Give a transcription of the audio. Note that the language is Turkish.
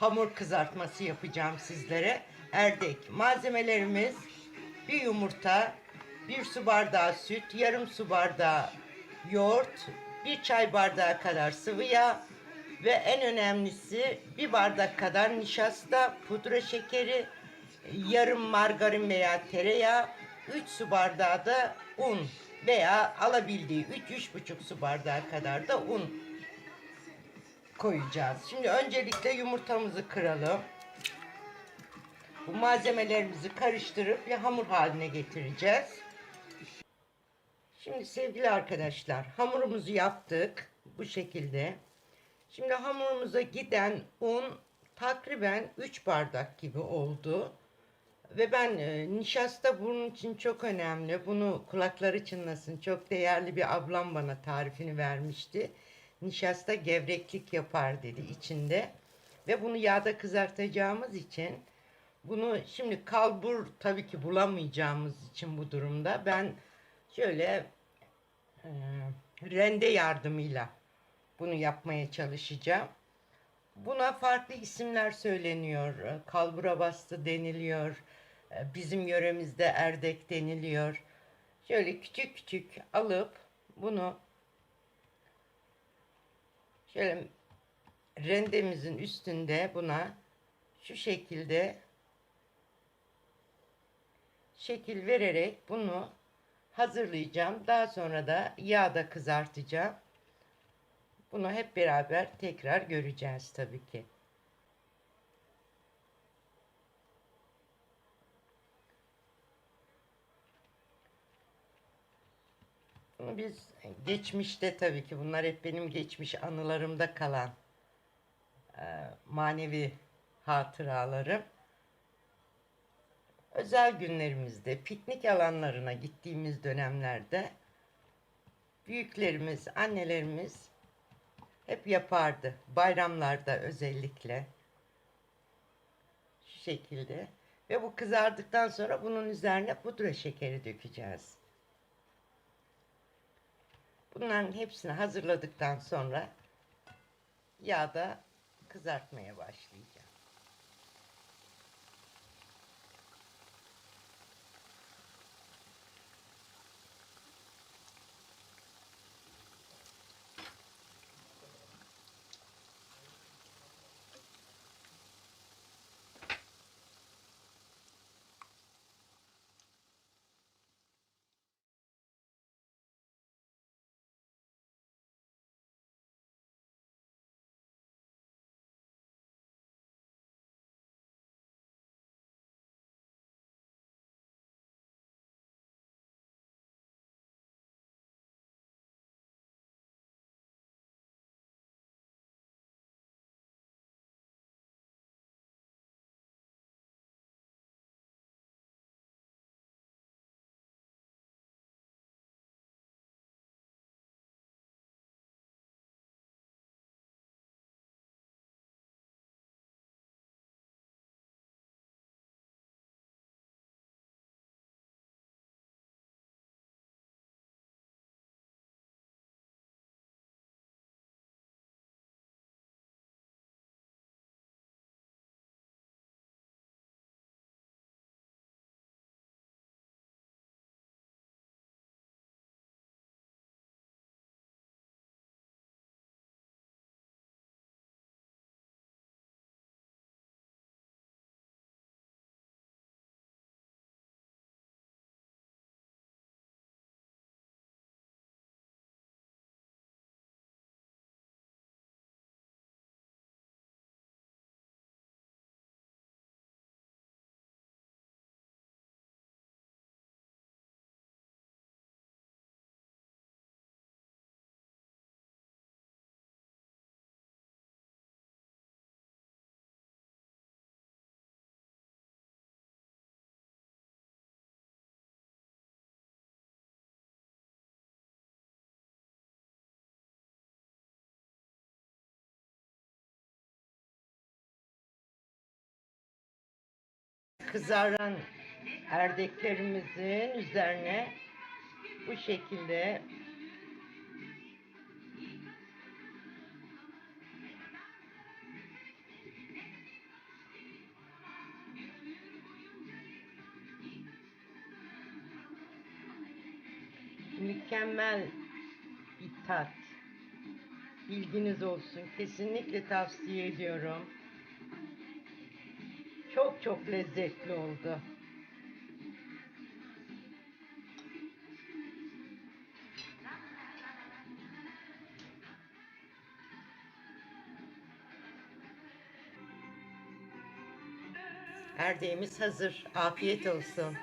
hamur kızartması yapacağım sizlere. Erdek. Malzemelerimiz bir yumurta, bir su bardağı süt, yarım su bardağı yoğurt, bir çay bardağı kadar sıvı yağ ve en önemlisi bir bardak kadar nişasta, pudra şekeri, yarım margarin veya tereyağı, 3 su bardağı da un veya alabildiği 3-3,5 su bardağı kadar da un koyacağız. Şimdi öncelikle yumurtamızı kıralım. Bu malzemelerimizi karıştırıp bir hamur haline getireceğiz. Şimdi sevgili arkadaşlar hamurumuzu yaptık bu şekilde. Şimdi hamurumuza giden un takriben 3 bardak gibi oldu. Ve ben e, nişasta bunun için çok önemli. Bunu kulakları çınlasın. Çok değerli bir ablam bana tarifini vermişti. Nişasta gevreklik yapar dedi içinde. Ve bunu yağda kızartacağımız için bunu şimdi kalbur tabii ki bulamayacağımız için bu durumda ben şöyle e, rende yardımıyla bunu yapmaya çalışacağım. Buna farklı isimler söyleniyor. E, Kalbura bastı deniliyor. E, Bizim yöremizde erdek deniliyor. Şöyle küçük küçük alıp bunu şöyle rendemizin üstünde buna şu şekilde şekil vererek bunu hazırlayacağım. Daha sonra da yağda kızartacağım. Bunu hep beraber tekrar göreceğiz tabii ki. Biz geçmişte tabii ki bunlar hep benim geçmiş anılarımda kalan e, manevi hatıralarım. Özel günlerimizde, piknik alanlarına gittiğimiz dönemlerde büyüklerimiz, annelerimiz hep yapardı. Bayramlarda özellikle. Şu şekilde. Ve bu kızardıktan sonra bunun üzerine pudra şekeri dökeceğiz. Bunların hepsini hazırladıktan sonra yağda kızartmaya başlayacağım. kızaran erdeklerimizin üzerine bu şekilde mükemmel bir tat. Bilginiz olsun. Kesinlikle tavsiye ediyorum. Çok çok lezzetli oldu. Erdeğimiz hazır. Afiyet olsun.